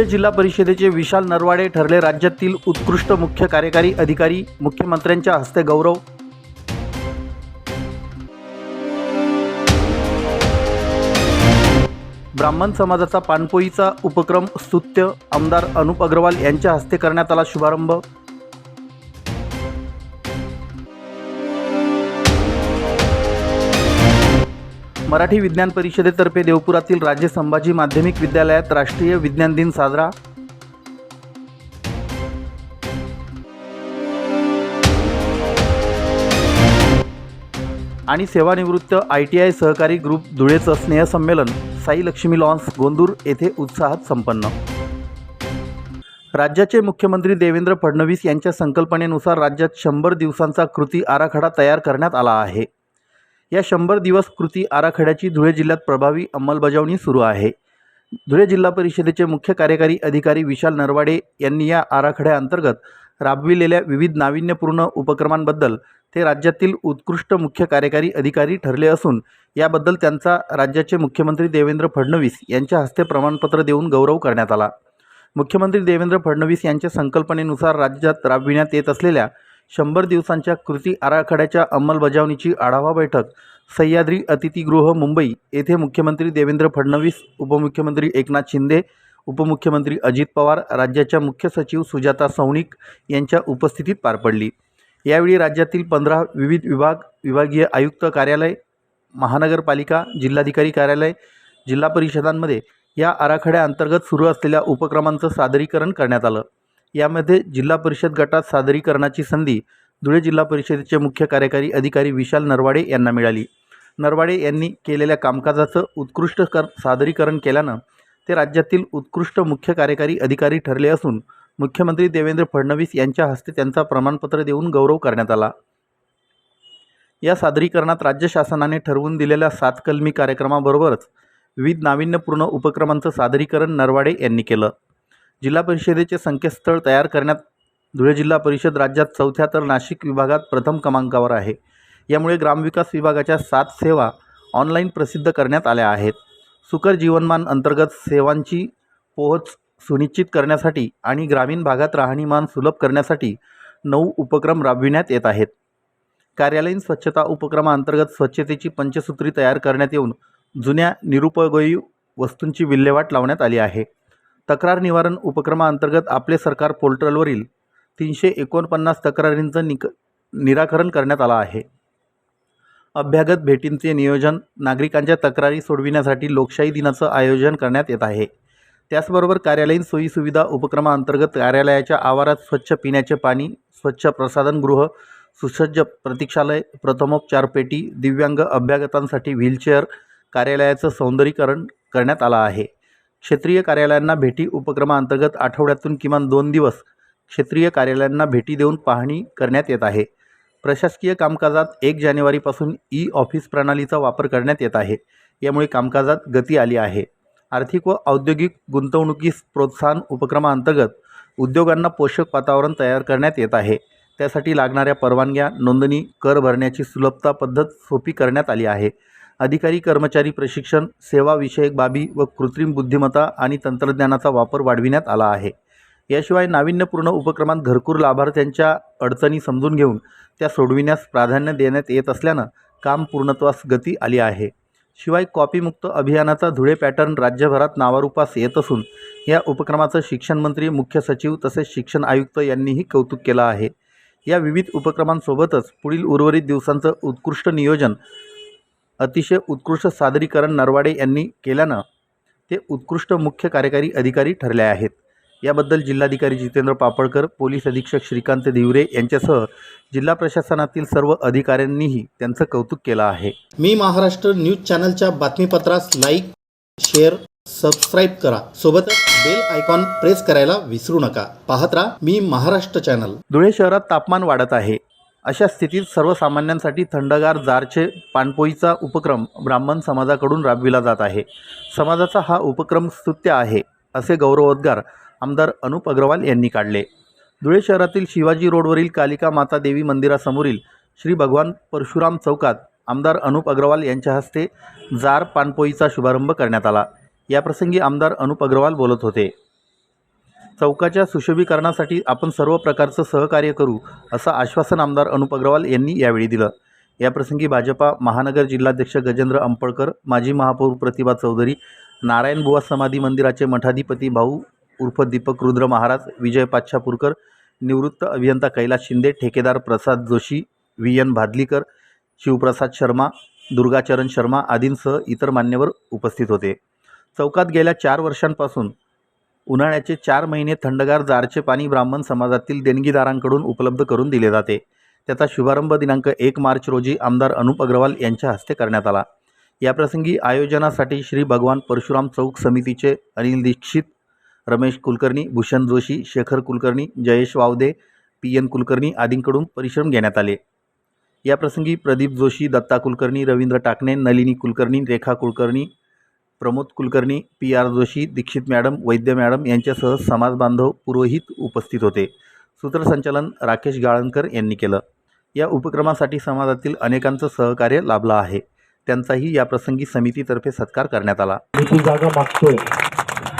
धुळे जिल्हा परिषदेचे विशाल नरवाडे ठरले राज्यातील उत्कृष्ट मुख्य कार्यकारी अधिकारी मुख्यमंत्र्यांच्या हस्ते गौरव. ब्राह्मण समाजाचा पाणपोईचा उपक्रम स्तुत्य आमदार अनुप अग्रवाल यांच्या हस्ते करण्यात आला शुभारंभ. मराठी विज्ञान परिषदेतर्फे देवपुरातील राज्य संभाजी माध्यमिक विद्यालयात राष्ट्रीय विज्ञान दिन साजरा. आणि सेवानिवृत्त आय टी आय सहकारी ग्रुप धुळेचं स्नेहसंमेलन साई लक्ष्मी लॉन्स गोंदूर येथे उत्साहात संपन्न. राज्याचे मुख्यमंत्री देवेंद्र फडणवीस यांच्या संकल्पनेनुसार राज्यात शंभर दिवसांचा कृती आराखडा तयार करण्यात आला आहे. या शंभर दिवस कृती आराखड्याची धुळे जिल्ह्यात प्रभावी अंमलबजावणी सुरू आहे. धुळे जिल्हा परिषदेचे मुख्य कार्यकारी अधिकारी विशाल नरवाडे यांनी या आराखड्याअंतर्गत राबविलेल्या विविध नाविन्यपूर्ण उपक्रमांबद्दल ते राज्यातील उत्कृष्ट मुख्य कार्यकारी अधिकारी ठरले असून याबद्दल त्यांचा राज्याचे मुख्यमंत्री देवेंद्र फडणवीस यांच्या हस्ते प्रमाणपत्र देऊन गौरव करण्यात आला. मुख्यमंत्री देवेंद्र फडणवीस यांच्या संकल्पनेनुसार राज्यात राबविण्यात येत असलेल्या शंभर दिवसांच्या कृती आराखड्याच्या अंमलबजावणीची आढावा बैठक. सह्याद्री अतिथीगृह मुंबई. येथे मुख्यमंत्री देवेंद्र फडणवीस उपमुख्यमंत्री एकनाथ शिंदे उपमुख्यमंत्री अजित पवार राज्याच्या मुख्य सचिव सुजाता सौनिक यांच्या उपस्थितीत पार पडली. यावेळी राज्यातील पंधरा विविध विभाग विभागीय आयुक्त कार्यालय महानगरपालिका जिल्हाधिकारी कार्यालय जिल्हा परिषदांमध्ये या आराखड्याअंतर्गत सुरू असलेल्या उपक्रमांचं सादरीकरण करण्यात आलं. यामध्ये जिल्हा परिषद गटात सादरीकरणाची संधी धुळे जिल्हा परिषदेचे मुख्य कार्यकारी अधिकारी विशाल नरवाडे यांना मिळाली. नरवाडे यांनी केलेल्या कामकाजाचं उत्कृष्ट कर सादरीकरण केल्यानं ते राज्यातील उत्कृष्ट मुख्य कार्यकारी अधिकारी ठरले असून मुख्यमंत्री देवेंद्र फडणवीस यांच्या हस्ते त्यांचा प्रमाणपत्र देऊन गौरव करण्यात आला. या सादरीकरणात राज्य शासनाने ठरवून दिलेल्या सात कलमी कार्यक्रमाबरोबरच विविध नाविन्यपूर्ण उपक्रमांचं सादरीकरण नरवाडे यांनी केलं. जिल्हा परिषदेचे संकेतस्थळ तयार करण्यात धुळे जिल्हा परिषद राज्यात चौथ्या तर नाशिक विभागात प्रथम क्रमांकावर आहे. यामुळे ग्रामविकास विभागाच्या सात सेवा ऑनलाईन प्रसिद्ध करण्यात आल्या आहेत. सुकर जीवनमान अंतर्गत सेवांची पोहोच सुनिश्चित करण्यासाठी आणि ग्रामीण भागात राहणीमान सुलभ करण्यासाठी नऊ उपक्रम राबविण्यात येत आहेत. कार्यालयीन स्वच्छता उपक्रमाअंतर्गत स्वच्छतेची पंचसूत्री तयार करण्यात येऊन जुन्या निरुपयोगी वस्तूंची विल्हेवाट लावण्यात आली आहे. तक्रार निवारण उपक्रमाअंतर्गत आपले सरकार पोर्टलवरील तीनशे एकोणपन्नास तक्रारींचं निक निराकरण करण्यात आलं आहे. अभ्यागत भेटींचे नियोजन नागरिकांच्या तक्रारी सोडविण्यासाठी लोकशाही दिनाचं आयोजन करण्यात येत आहे. त्याचबरोबर कार्यालयीन सोयीसुविधा उपक्रमाअंतर्गत कार्यालयाच्या आवारात स्वच्छ पिण्याचे पाणी स्वच्छ प्रसाधनगृह सुसज्ज प्रतीक्षालय प्रथमोपचार पेटी दिव्यांग अभ्यागतांसाठी व्हीलचेअर कार्यालयाचं सौंदर्यीकरण करण्यात आलं आहे. क्षेत्रीय कार्यालयांना भेटी उपक्रमाअंतर्गत आठवड्यातून किमान दोन दिवस क्षेत्रीय कार्यालयांना भेटी देऊन पाहणी करण्यात येत आहे. प्रशासकीय कामकाजात एक जानेवारीपासून ई ऑफिस प्रणालीचा वापर करण्यात येत आहे. यामुळे कामकाजात गती आली आहे. आर्थिक व औद्योगिक गुंतवणुकीस प्रोत्साहन उपक्रमाअंतर्गत उद्योगांना पोषक वातावरण तयार करण्यात येत आहे. त्यासाठी लागणाऱ्या परवानग्या नोंदणी कर भरण्याची सुलभता पद्धत सोपी करण्यात आली आहे. अधिकारी कर्मचारी प्रशिक्षण सेवाविषयक बाबी व कृत्रिम बुद्धिमत्ता आणि तंत्रज्ञानाचा वापर वाढविण्यात आला आहे. याशिवाय नाविन्यपूर्ण उपक्रमात घरकूर लाभार्थ्यांच्या अडचणी समजून घेऊन त्या सोडविण्यास प्राधान्य देण्यात येत असल्यानं काम पूर्णत्वास गती आली आहे. शिवाय कॉपीमुक्त अभियानाचा धुळे पॅटर्न राज्यभरात नावारूपास येत असून या उपक्रमाचं शिक्षणमंत्री मुख्य सचिव तसेच शिक्षण आयुक्त यांनीही कौतुक केलं आहे. या विविध उपक्रमांसोबतच पुढील उर्वरित दिवसांचं उत्कृष्ट नियोजन अतिशय उत्कृष्ट सादरीकरण नरवाडे यांनी केल्यानं ते उत्कृष्ट मुख्य कार्यकारी अधिकारी ठरले आहेत. याबद्दल जिल्हाधिकारी जितेंद्र पापळकर पोलीस अधीक्षक श्रीकांत दिवरे यांच्यासह जिल्हा प्रशासनातील सर्व अधिकाऱ्यांनीही त्यांचं कौतुक केलं आहे. मी महाराष्ट्र न्यूज चॅनलच्या बातमीपत्रास लाईक शेअर सबस्क्राईब करा. सोबतच बेल आयकॉन प्रेस करायला विसरू नका. पाहत राहा मी महाराष्ट्र चॅनल. धुळे शहरात तापमान वाढत आहे. अशा स्थितीत सर्वसामान्यांसाठी थंडगार जारचे पाणपोईचा उपक्रम ब्राह्मण समाजाकडून राबविला जात आहे. समाजाचा हा उपक्रम स्तुत्य आहे असे गौरवोद्गार आमदार अनुप अग्रवाल यांनी काढले. धुळे शहरातील शिवाजी रोडवरील कालिका माता देवी मंदिरासमोरील श्री भगवान परशुराम चौकात आमदार अनुप अग्रवाल यांच्या हस्ते जार पाणपोईचा शुभारंभ करण्यात आला. याप्रसंगी आमदार अनुप अग्रवाल बोलत होते. चौकाच्या सुशोभीकरणासाठी आपण सर्व प्रकारचं सहकार्य करू असं आश्वासन आमदार अनुप अग्रवाल यांनी यावेळी दिलं. याप्रसंगी भाजपा महानगर जिल्हाध्यक्ष गजेंद्र अंपळकर माजी महापौर प्रतिभा चौधरी नारायणबुवा समाधी मंदिराचे मठाधिपती भाऊ उर्फ दीपक रुद्र महाराज विजय पाच्छापूरकर निवृत्त अभियंता कैलास शिंदे ठेकेदार प्रसाद जोशी व्ही एन भादलीकर शिवप्रसाद शर्मा दुर्गाचरण शर्मा आदींसह इतर मान्यवर उपस्थित होते. चौकात गेल्या चार वर्षांपासून उन्हाळ्याचे चार महिने थंडगार जारचे पाणी ब्राह्मण समाजातील देणगीदारांकडून उपलब्ध करून दिले जाते. त्याचा शुभारंभ दिनांक एक मार्च रोजी आमदार अनुप अग्रवाल यांच्या हस्ते करण्यात आला. याप्रसंगी आयोजनासाठी श्री भगवान परशुराम चौक समितीचे अनिल दीक्षित रमेश कुलकर्णी भूषण जोशी शेखर कुलकर्णी जयेश वावदे पी एन कुलकर्णी आदींकडून परिश्रम घेण्यात आले. याप्रसंगी Pradeep Joshi Datta Kulkarni Ravindra Takne Nalini Kulkarni Rekha Kulkarni Pramod Kulkarni P R Joshi Dixit madam Vaidya madam यांच्यासह समाजबांधव पुरोहित उपस्थित होते. सूत्रसंचालन राकेश गाळणकर यांनी केलं. या उपक्रमासाठी समाजातील अनेकांचं सहकार्य लाभलं आहे. त्यांचाही याप्रसंगी समितीतर्फे सत्कार करण्यात आला. ती जागा मागतोय.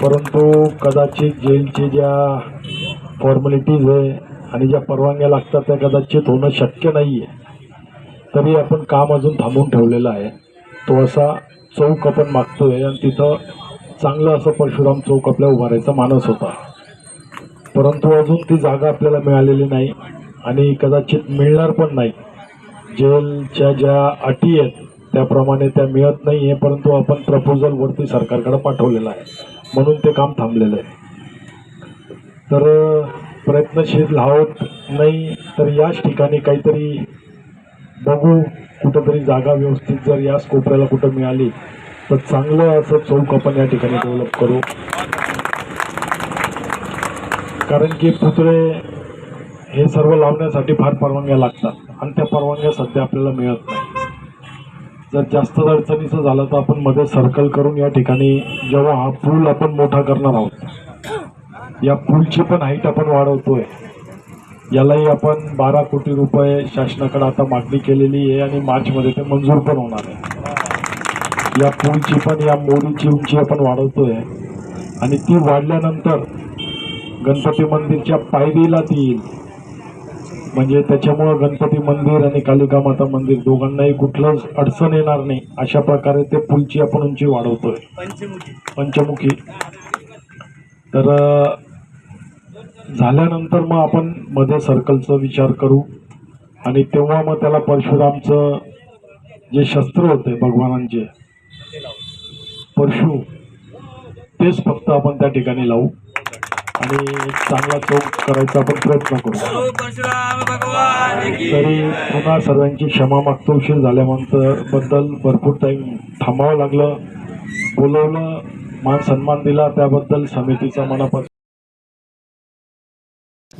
परंतु कदाचित जेलचे ज्या फॉर्मॅलिटीज आहे आणि ज्या परवानग्या लागतात त्या कदाचित होणं शक्य नाही आहे तरी आपण काम अजून थांबून ठेवलेलं आहे. तो असा चौक आपण मागतोय आणि तिथं चांगलं असं परशुराम चौक आपल्या उभारायचा मानस होता. परंतु अजून ती जागा आपल्याला मिळालेली नाही आणि कदाचित मिळणार पण नाही. जेलच्या ज्या अटी आहेत त्याप्रमाणे त्या मिळत नाही आहे परंतु आपण प्रपोजलवरती सरकारकडे पाठवलेलं आहे. म्हणून ते काम थांबलेलं आहे. तर प्रयत्नशील आहोत नाही तर याच ठिकाणी काहीतरी बघू. कुठंतरी जागा व्यवस्थित जर या कोपऱ्याला कुठं मिळाली तर चांगलं असं चौक आपण या ठिकाणी डेव्हलप करू. कारण की पुतळे हे सर्व लावण्यासाठी फार परवानग्या लागतात आणि त्या परवानग्या सध्या आपल्याला मिळत नाही. जर जास्त अडचणीचं झालं तर आपण मध्ये सर्कल करून या ठिकाणी जेव्हा हा पूल आपण मोठा करणार आहोत या पूलची पण हाईट आपण वाढवतोय. यालाही आपण बारा कोटी रुपये शासनाकडे आता मागणी केलेली आहे आणि मार्चमध्ये ते मंजूर पण होणार आहे. या पूलची पण या मोरीची उंची आपण वाढवतोय. आणि ती वाढल्यानंतर गणपती मंदिरच्या पायरीला ती येईल. म्हणजे त्याच्यामुळं गणपती मंदिर आणि कालिका माता मंदिर दोघांनाही कुठलंच अडचण येणार नाही. अशा प्रकारे ते पुलची आपण उंची वाढवतोय. पंचमुखी. तर झाल्यानंतर मग आपण मध्ये सर्कलचा विचार करू. आणि तेव्हा मग त्याला परशुरामचं जे शस्त्र होते भगवानांचे परशु तेच फक्त आपण त्या ठिकाणी लावू. आणि चांगला चौक करायचा आपण प्रयत्न करू. तरी पुन्हा सर्वांची क्षमा मागतो. उशीर झाल्यानंतरबद्दल भरपूर टाईम थांबावं लागलं. बोलवलं मान सन्मान दिला. त्याबद्दल समितीचा मनापासून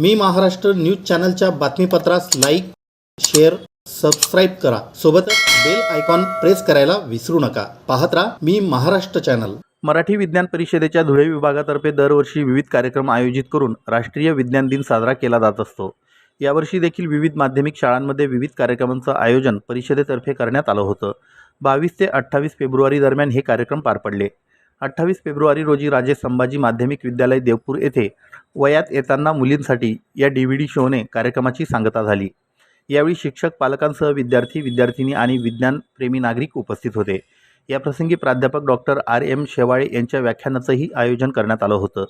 मी महाराष्ट्र न्यूज चॅनलच्या बातमीपत्रास लाईक शेअर सबस्क्राईब करा. सोबतच बेल आयकॉन प्रेस करायला विसरू नका. पाहत राहा मी महाराष्ट्र चॅनल. मराठी विज्ञान परिषदेच्या धुळे विभागातर्फे दरवर्षी विविध कार्यक्रम आयोजित करून राष्ट्रीय विज्ञान दिन साजरा केला जात असतो. यावर्षी देखील विविध माध्यमिक शाळांमध्ये विविध कार्यक्रमांचं आयोजन परिषदेतर्फे करण्यात आलं होतं. बावीस ते अठ्ठावीस फेब्रुवारी दरम्यान हे कार्यक्रम पार पडले. अठ्ठावीस फेब्रुवारी रोजी राजे संभाजी माध्यमिक विद्यालय देवपूर येथे वयात येताना मुलींसाठी या डी व्ही डी शोने कार्यक्रमाची सांगता झाली. यावेळी शिक्षक पालकांसह विद्यार्थी विद्यार्थिनी आणि विज्ञानप्रेमी नागरिक उपस्थित होते. याप्रसंगी प्राध्यापक डॉक्टर आर. एम. शेवाळे यांच्या व्याख्यानाचंही आयोजन करण्यात आलं होतं.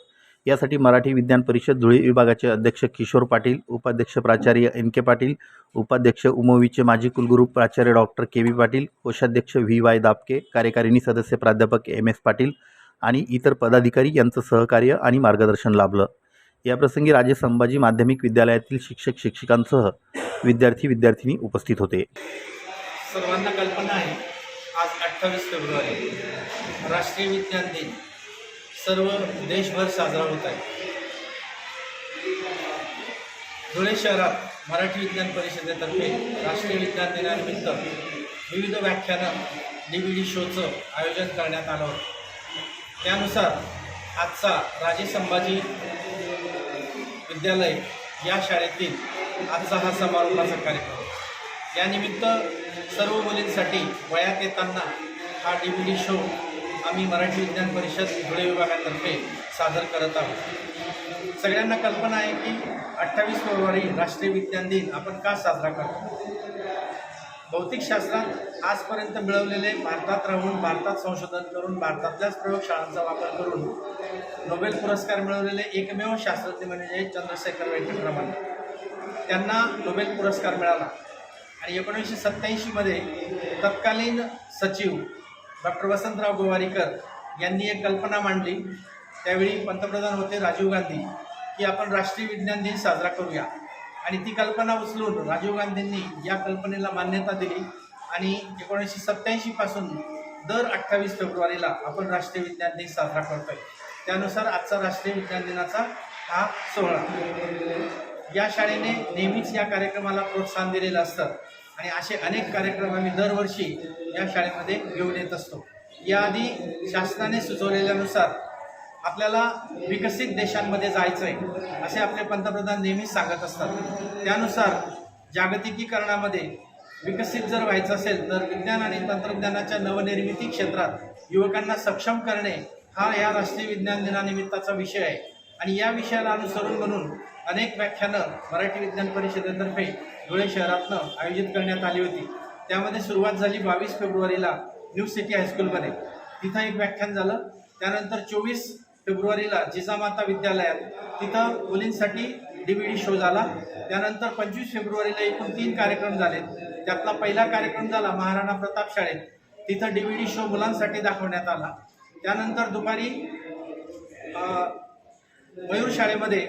यासाठी मराठी विज्ञान परिषद धुळे विभागाचे अध्यक्ष किशोर पाटील उपाध्यक्ष प्राचार्य एन के पाटील उपाध्यक्ष उमोवीचे माजी कुलगुरू प्राचार्य डॉक्टर के व्ही पाटील कोषाध्यक्ष व्ही वाय दापके कार्यकारिणी सदस्य प्राध्यापक एम एस पाटील आणि इतर पदाधिकारी यांचं सहकार्य आणि मार्गदर्शन लाभलं. याप्रसंगी राजे संभाजी माध्यमिक विद्यालयातील शिक्षक शिक्षिकांसह विद्यार्थी विद्यार्थिनी उपस्थित होते. सर्वांना कल्पना आहे आज अठ्ठावीस फेब्रुवारी राष्ट्रीय विज्ञान दिन. सर्व देशभर साजरा होत आहे. धुळे शहरात मराठी विज्ञान परिषदेतर्फे राष्ट्रीय विज्ञान दिनानिमित्त विविध व्याख्यानं डी व्ही डी शोचं आयोजन करण्यात आलं होतं. त्यानुसार आजचा राजे संभाजी विद्यालय या शाळेतील आजचा हा समारोपाचा कार्यक्रम. यानिमित्त सर्व मुलींसाठी वयात येताना हा डी व्ही डी शो आम्ही मराठी विज्ञान परिषद धुळे विभागातर्फे सादर करत आहोत. सगळ्यांना कल्पना आहे की अठ्ठावीस फेब्रुवारी राष्ट्रीय विज्ञान दिन आपण का साजरा करतो? भौतिकशास्त्रात आजपर्यंत मिळवलेले भारतात राहून भारतात संशोधन करून भारतातल्याच प्रयोगशाळांचा वापर करून नोबेल पुरस्कार मिळवलेले एकमेव शास्त्रज्ञ म्हणजे चंद्रशेखर वेंकटरमण त्यांना नोबेल पुरस्कार मिळाला. आणि एकोणीसशे सत्त्याऐंशीमध्ये तत्कालीन सचिव डॉक्टर वसंतराव गोवारीकर यांनी एक कल्पना मांडली. त्यावेळी पंतप्रधान होते राजीव गांधी की आपण राष्ट्रीय विज्ञान दिन साजरा करूया. आणि ती कल्पना उचलून राजीव गांधींनी या कल्पनेला मान्यता दिली. आणि एकोणीसशे सत्त्याऐंशीपासून दर अठ्ठावीस फेब्रुवारीला आपण राष्ट्रीय विज्ञान दिन साजरा करतोय. त्यानुसार आजचा राष्ट्रीय विज्ञान दिनाचा हा सोहळा. या शाळेने नेहमीच या कार्यक्रमाला प्रोत्साहन दिलेलं असतं. आणि असे अनेक कार्यक्रम आम्ही दरवर्षी या शाळेमध्ये घेऊन येत असतो. याआधी शासनाने सुचवलेल्यानुसार आपल्याला विकसित देशांमध्ये जायचं आहे असे आपले पंतप्रधान नेहमीच सांगत असतात. त्यानुसार जागतिकीकरणामध्ये विकसित जर व्हायचं असेल तर विज्ञान आणि तंत्रज्ञानाच्या नवनिर्मिती क्षेत्रात युवकांना सक्षम करणे हा या राष्ट्रीय विज्ञान दिनानिमित्ताचा विषय आहे. आणि या विषयाला अनुसरून म्हणून अनेक व्याख्यानं मराठी विज्ञान परिषदेतर्फे धुळे शहरातनं आयोजित करण्यात आली होती. त्यामध्ये सुरुवात झाली बावीस फेब्रुवारीला न्यू सिटी हायस्कूलमध्ये. तिथं एक व्याख्यान झालं. त्यानंतर चोवीस फेब्रुवारीला जिजामाता विद्यालयात. तिथं मुलींसाठी डी व्ही डी शो झाला. त्यानंतर पंचवीस फेब्रुवारीला एकूण तीन कार्यक्रम झाले. त्यातला पहिला कार्यक्रम झाला महाराणा प्रताप शाळेत तिथं डी व्ही डी शो मुलांसाठी दाखवण्यात आला. त्यानंतर दुपारी मयूर शाळेमध्ये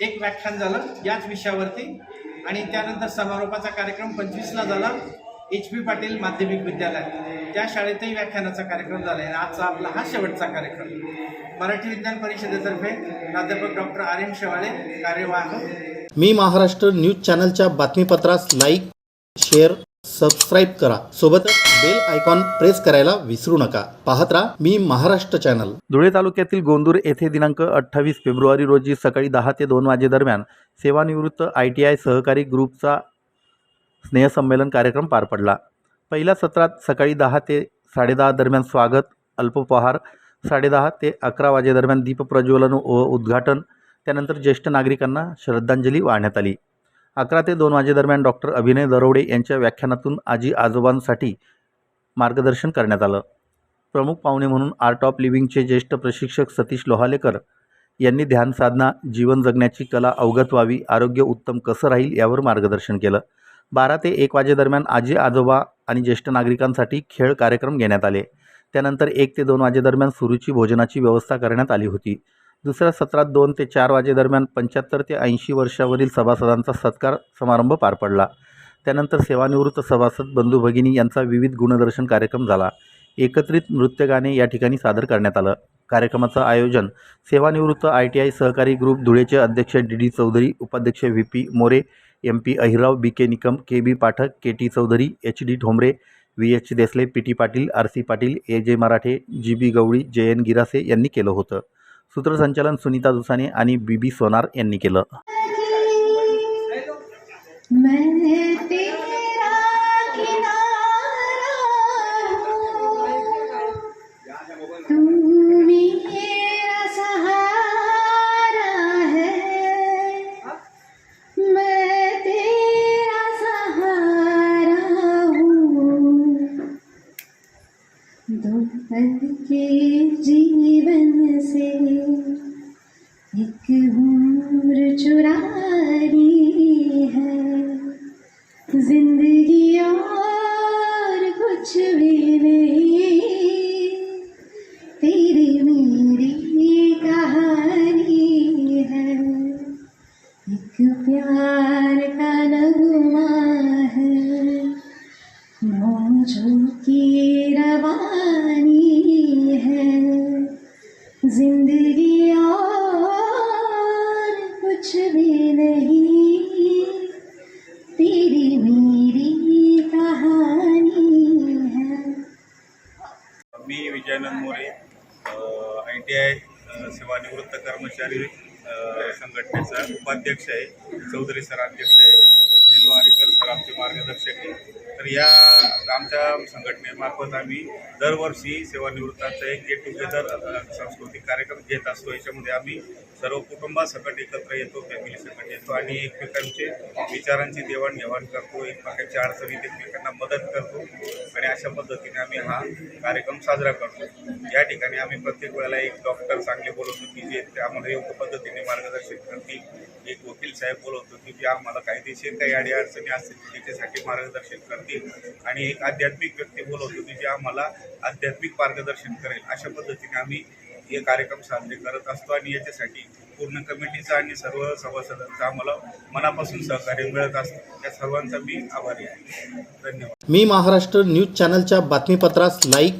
एक व्याख्यान झालं याच विषयावरती. आणि त्यानंतर समारोपाचा कार्यक्रम पंचवीसला झाला. एच पी पाटील माध्यमिक विद्यालय त्या शाळेतही व्याख्यानाचा कार्यक्रम झाला आहे आजचा आपला हा शेवटचा कार्यक्रम. मराठी विज्ञान परिषदेतर्फे प्राध्यापक डॉक्टर आर एम शेवाळे कार्यवाह. मी महाराष्ट्र न्यूज चॅनलच्या बातमीपत्रास लाईक शेअर सबस्क्राईब करा. सोबतच बेल आयकॉन प्रेस करायला विसरू नका. पाहत राहा मी महाराष्ट्र चॅनल. धुळे तालुक्यातील गोंदूर येथे दिनांक अठ्ठावीस फेब्रुवारी रोजी सकाळी दहा ते दोन वाजेदरम्यान सेवानिवृत्त आय टी आय सहकारी ग्रुपचा स्नेहसंमेलन कार्यक्रम पार पडला. पहिल्या सत्रात सकाळी दहा ते साडेदहा दरम्यान स्वागत अल्पोपहार साडेदहा ते अकरा वाजेदरम्यान दीपप्रज्वलन व उद्घाटन त्यानंतर ज्येष्ठ नागरिकांना श्रद्धांजली वाहण्यात आली. अकरा ते दोन वाजेदरम्यान डॉक्टर अभिनय दरोडे यांच्या व्याख्यानातून आजी आजोबांसाठी मार्गदर्शन करण्यात आलं. प्रमुख पाहुणे म्हणून आर्ट ऑफ लिव्हिंगचे ज्येष्ठ प्रशिक्षक सतीश लोहालेकर यांनी ध्यानसाधना जीवन जगण्याची कला अवगत व्हावी आरोग्य उत्तम कसं राहील यावर मार्गदर्शन केलं. बारा ते एक वाजेदरम्यान आजी आजोबा आणि ज्येष्ठ नागरिकांसाठी खेळ कार्यक्रम घेण्यात आले. त्यानंतर एक ते दोन वाजेदरम्यान सुरूची भोजनाची व्यवस्था करण्यात आली होती. दुसऱ्या सत्रात दोन ते चार वाजेदरम्यान पंच्याहत्तर ते ऐंशी वर्षावरील सभासदांचा सत्कार समारंभ पार पडला. त्यानंतर सेवानिवृत्त सभासद बंधू भगिनी यांचा विविध गुणदर्शन कार्यक्रम झाला. एकत्रित नृत्यगाणे या ठिकाणी सादर करण्यात आलं. कार्यक्रमाचं आयोजन सेवानिवृत्त आय टी आय सहकारी ग्रुप धुळेचे अध्यक्ष डी डी चौधरी उपाध्यक्ष V P More M P Ahirrao B K Nikam K B Pathak K T Chaudhari H D Thombare V H Desale P T Patil R C Patil A J Marathe G बी गवळी जे N Girase यांनी केलं होतं. सूत्रसंचालन सुनीता दुसाने आणि बी बी सोनार यांनी केलं. दो पल के जीवन से एक उम्र चुरा ली है। ज़िंदगी और कुछ भी नहीं, तेरी मेरी कहानी है। एक प्यार का नगमा है मौजों की रवानी उपाध्यक्ष आहे चौधरी सर अध्यक्ष आहे निलवारीकर सर आमचे मार्गदर्शक आहे तर या आमच्या संघटनेमार्फत आम्ही दरवर्षी सेवानिवृत्तांचा एक गेट टुगेदर सांस्कृतिक कार्यक्रम घेत असतो. याच्यामध्ये आम्ही सर्व कुटुंबासकट एकत्र येतो फॅमिली सकट येतो आणि एकमेकांचे विचारांची देवाणघेवाण करतो एकमेकांच्या अडचणीत एकमेकांना मदत करतो आणि अशा पद्धतीने आम्ही हा कार्यक्रम साजरा करतो. या ठिकाणी आम्ही प्रत्येक वेळेला एक डॉक्टर चांगले बोलवतो की जे आम्हाला योग्य पद्धतीने मार्गदर्शन करतील. एक वकील साहेब बोलवतो की जे आम्हाला कायदेशीर काही अडी अडचणी असतील त्याच्यासाठी मार्गदर्शन करतील. आणि एक आध्यात्मिक व्यक्ती बोलवतो की जे आम्हाला आध्यात्मिक मार्गदर्शन करेल अशा पद्धतीने आम्ही हे कार्यक्रम साजरे करत असतो आणि याच्यासाठी पूर्ण कमिटीचा आणि सर्व सभासदांचा आम्हाला मनापासून सहकार्य मिळत असतं. या सर्वांचा मी आभारी आहे. धन्यवाद. मी महाराष्ट्र न्यूज चॅनलच्या बातमीपत्रास लाईक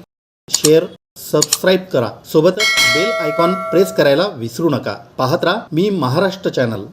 शेअर सबस्क्राईब करा. सोबतच बेल आयकॉन प्रेस करायला विसरू नका. पाहत राहा मी महाराष्ट्र चॅनल.